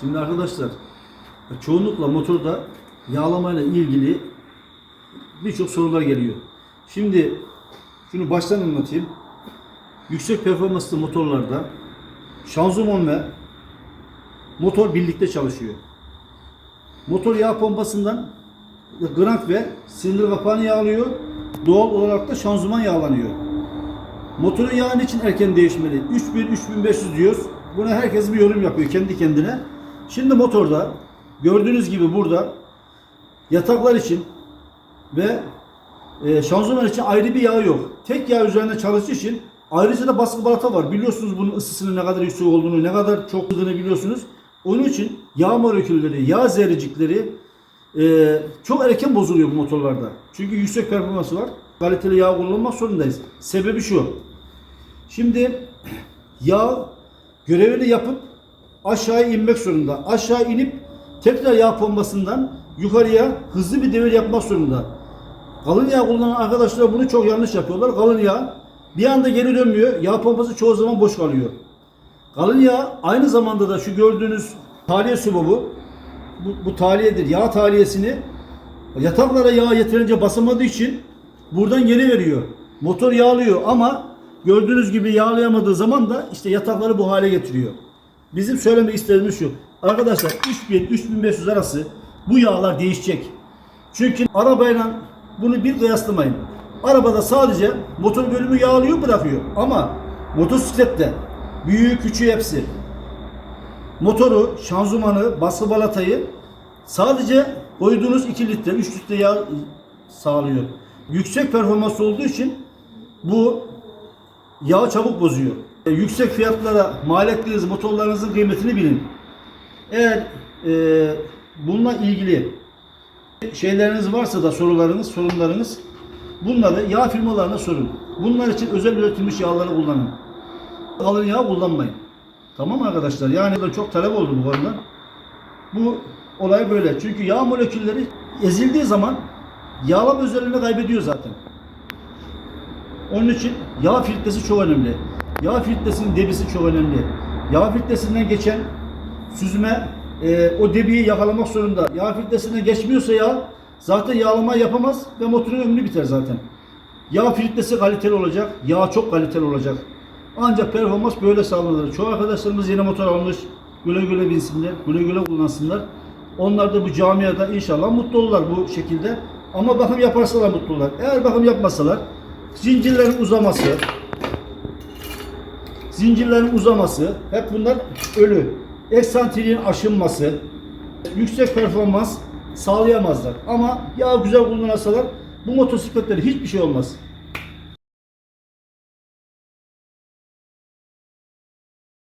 Şimdi arkadaşlar çoğunlukla motorda yağlamayla ilgili birçok sorular geliyor. Şimdi şunu baştan anlatayım. Yüksek performanslı motorlarda şanzıman ve motor birlikte çalışıyor. Motor yağ pompasından grank ve silindir kapağını yağlıyor. Doğal olarak da şanzıman yağlanıyor. Motorun yağı için erken değişmeli? 3000-3500 diyoruz. Buna herkes bir yorum yapıyor kendi kendine. Şimdi motorda gördüğünüz gibi burada yataklar için ve e, şanzıman için ayrı bir yağ yok. Tek yağ üzerinde çalıştığı için ayrıca da baskı balata var. Biliyorsunuz bunun ısısının ne kadar yüksek olduğunu, ne kadar çok olduğunu biliyorsunuz. Onun için yağ molekülleri, yağ zerrecikleri e, çok erken bozuluyor bu motorlarda. Çünkü yüksek performansı var. Kaliteli yağ kullanmak zorundayız. Sebebi şu. Şimdi yağ görevini yapıp aşağıya inmek zorunda. Aşağı inip tekrar yağ pompasından yukarıya hızlı bir devir yapmak zorunda. Kalın yağ kullanan arkadaşlar bunu çok yanlış yapıyorlar. Kalın yağ bir anda geri dönmüyor. Yağ pompası çoğu zaman boş kalıyor. Kalın yağ aynı zamanda da şu gördüğünüz tahliye subabı bu, bu tahliyedir. Yağ tahliyesini yataklara yağ yeterince basamadığı için buradan geri veriyor. Motor yağlıyor ama gördüğünüz gibi yağlayamadığı zaman da işte yatakları bu hale getiriyor. Bizim söylemek istediğimiz şu. Arkadaşlar 3000-3500 arası bu yağlar değişecek. Çünkü arabayla bunu bir kıyaslamayın. Arabada sadece motor bölümü yağlıyor bırakıyor. Ama motosiklette büyüğü küçüğü hepsi motoru, şanzımanı, baskı balatayı sadece koyduğunuz 2 litre, 3 litre yağ sağlıyor. Yüksek performans olduğu için bu yağı çabuk bozuyor. E, yüksek fiyatlara mal ettiğiniz motorlarınızın kıymetini bilin. Eğer e, bununla ilgili şeyleriniz varsa da sorularınız, sorunlarınız bunları yağ firmalarına sorun. Bunlar için özel üretilmiş yağları kullanın. Kalın yağ kullanmayın. Tamam arkadaşlar? Yani çok talep oldu bu konuda. Bu olay böyle. Çünkü yağ molekülleri ezildiği zaman yağlama özelliğini kaybediyor zaten. Onun için yağ filtresi çok önemli. Yağ filtresinin debisi çok önemli. Yağ filtresinden geçen süzme e, o debiyi yakalamak zorunda. Yağ filtresinden geçmiyorsa yağ zaten yağlama yapamaz ve motorun ömrü biter zaten. Yağ filtresi kaliteli olacak. Yağ çok kaliteli olacak. Ancak performans böyle sağlanır. Çoğu arkadaşlarımız yeni motor almış. Güle güle binsinler, güle güle kullansınlar. Onlar da bu camiada inşallah mutlu olurlar bu şekilde. Ama bakım yaparsalar mutlu olurlar. Eğer bakım yapmasalar zincirlerin uzaması, zincirlerin uzaması hep bunlar ölü. Eksantriğin aşınması, yüksek performans sağlayamazlar. Ama yağ güzel kullanırsalar bu motosikletleri hiçbir şey olmaz.